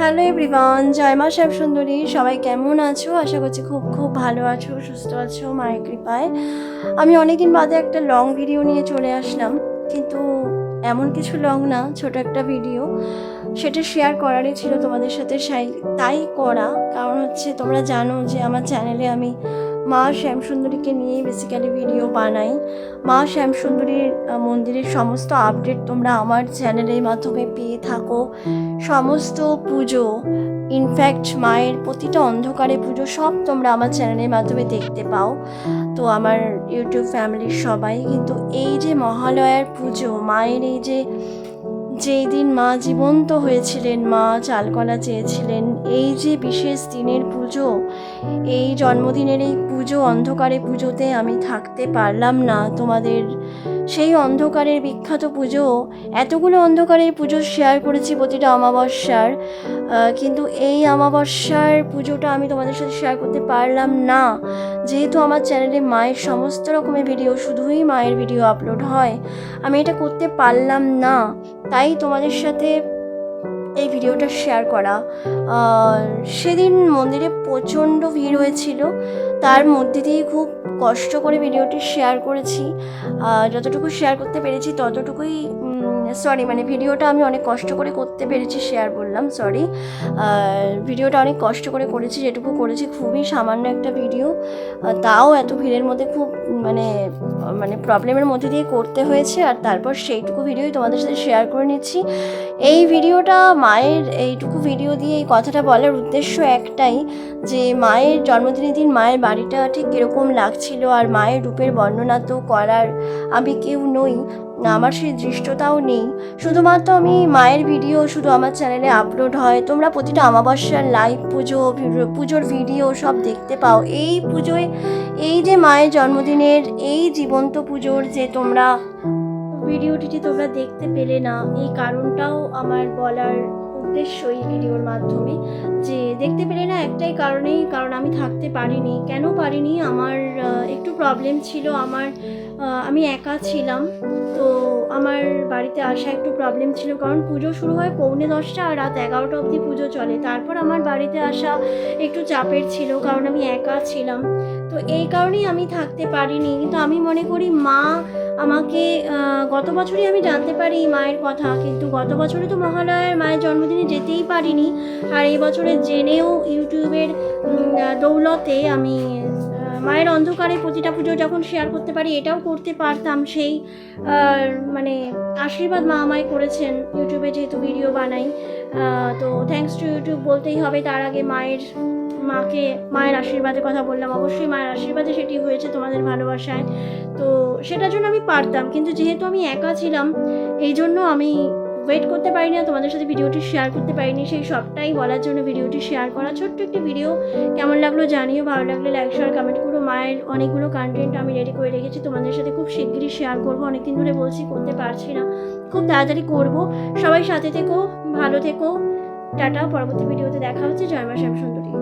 Hello everyone জয় মা শ্যাম সুন্দরী। সবাই কেমন আছো? আশা করছি খুব খুব ভালো আছো, সুস্থ আছো, মায়ের কৃপায়। আমি অনেকদিন বাদে একটা লং ভিডিও নিয়ে চলে আসলাম, কিন্তু এমন কিছু লং না, ছোট একটা ভিডিও সেটা শেয়ার করারই ছিল তোমাদের সাথে তাই করা। কারণ হচ্ছে তোমরা জানো যে আমার চ্যানেলে আমি মা শ্যামসুন্দরীকে নিয়েই বেসিক্যালি ভিডিও বানাই। মা শ্যামসুন্দরীর মন্দিরের সমস্ত আপডেট তোমরা আমার চ্যানেলের মাধ্যমে পেয়ে থাকো। সমস্ত পুজো ইনফ্যাক্ট মায়ের প্রতিটা অন্ধকারে পুজো সব তোমরা আমার চ্যানেলের মাধ্যমে দেখতে পাও। তো আমার ইউটিউব ফ্যামিলির সবাই, কিন্তু এই যে মহালয়ার পুজো, মায়ের এই যে যেই দিন মা জীবন্ত হয়েছিলেন, মা চালকলা চেয়েছিলেন, এই যে বিশেষ দিনের পুজো, এই জন্মদিনের এই পুজো, অন্ধকারে পুজোতে আমি থাকতে পারলাম না তোমাদের সেই অন্ধকারের বিখ্যাত পুজো, এতগুলো অন্ধকারের পুজো শেয়ার করেছি প্রতিটা অমাবস্যার কিন্তু এই অমাবস্যার পুজোটা আমি তোমাদের সাথে শেয়ার করতে পারলাম না। যেহেতু আমার চ্যানেলে মায়ের সমস্ত রকমের ভিডিও শুধুই মায়ের ভিডিও আপলোড হয়, আমি এটা করতে পারলাম না। তাই তোমাদের সাথে এই ভিডিওটা শেয়ার করা। সেদিন মন্দিরে প্রচণ্ড ভিড় হয়েছিল। তার মধ্যে দিয়ে খুব কষ্ট করে ভিডিওটি শেয়ার করেছি। যতটুকু শেয়ার করতে পেরেছি ততটুকুই সরি মানে ভিডিওটা আমি অনেক কষ্ট করে করতে পেরেছি শেয়ার বললাম সরি ভিডিওটা অনেক কষ্ট করে করেছি, যেটুকু করেছি, খুবই সামান্য একটা ভিডিও তাও এত ভিড়ের মধ্যে খুব মানে মানে প্রবলেমের মধ্যে দিয়ে করতে হয়েছে, আর তারপর সেইটুকু ভিডিওই তোমাদের সাথে শেয়ার করে নিচ্ছি। এই ভিডিওটা মায়ের, এইটুকু ভিডিও দিয়ে এই কথাটা বলার উদ্দেশ্য একটাই, যে মায়ের জন্মদিনের দিন মায়ের বাড়িটা ঠিক কীরকম লাগছিল, আর মায়ের রূপের বর্ণনা তো করার আমি কেউ নই। আমার সেই দৃষ্টতাও নেই। শুধুমাত্র আমি মায়ের ভিডিও শুধু আমার চ্যানেলে আপলোড হয়। তোমরা প্রতিটা অমাবস্যার লাইভ পুজো পুজোর ভিডিও সব দেখতে পাও। এই পুজোয়, এই যে মায়ের জন্মদিনের এই জীবন্ত পুজোর যে তোমরা ভিডিওটি তোমরা দেখতে পেলে না, এই কারণটাও আমার বলার উদ্দেশ্য এই ভিডিওর মাধ্যমে যে দেখতে পেলে না একটাই কারণেই, কারণ আমি থাকতে পারিনি। কেন পারিনি? আমার একটু প্রবলেম ছিল। আমার আমি একা ছিলাম। তো আমার বাড়িতে আসা একটু প্রবলেম ছিল। কারণ পুজো শুরু হয় পৌনে দশটা আর রাত এগারোটা অবধি পুজো চলে। তারপর আমার বাড়িতে আসা একটু চাপের ছিল, কারণ আমি একা ছিলাম। তো এই কারণেই আমি থাকতে পারিনি। কিন্তু আমি মনে করি মা আমাকে গত বছরই আমি জানতে পারি মায়ের কথা, কিন্তু গত বছরে তো মহালয়ার মায়ের জন্মদিনে যেতেই পারিনি। আর এই বছরে জেনেও ইউটিউবের দৌলতে আমি মায়ের অন্ধকারে প্রতিটা পুজো যখন শেয়ার করতে পারি, এটাও করতে পারতাম। সেই মানে আশীর্বাদ মা আমায় করেছেন ইউটিউবে যেহেতু ভিডিও বানাই। তো থ্যাঙ্কস টু ইউটিউব বলতেই হবে, তার আগে মায়ের মাকে মায়ের আশীর্বাদের কথা বললাম। অবশ্যই মায়ের আশীর্বাদে সেটি হয়েছে তোমাদের ভালোবাসায়। তো সেটার জন্য আমি পারতাম। কিন্তু যেহেতু আমি একা ছিলাম, এই জন্য আমি ওয়েট করতে পারিনি আর তোমাদের সাথে ভিডিওটি শেয়ার করতে পারিনি। সেই সবটাই বলার জন্য ভিডিওটি শেয়ার করা। ছোট্ট একটি ভিডিও কেমন লাগল জানিও। ভালো লাগলে লাইক শেয়ার কমেন্ট করো। মায়ের অনেকগুলো কন্টেন্ট আমি রেডি করে রেখেছি। তোমাদের সাথে খুব শিগগিরই শেয়ার করব। অনেকদিন ধরে বলছি করতে পারছি না। খুব তাড়াতাড়ি করব। সবাই সাথে থেকো, ভালো থেকো। টাটা। পরবর্তী ভিডিওতে দেখা হচ্ছে। জয় মা, শ্যাম সুন্দরী।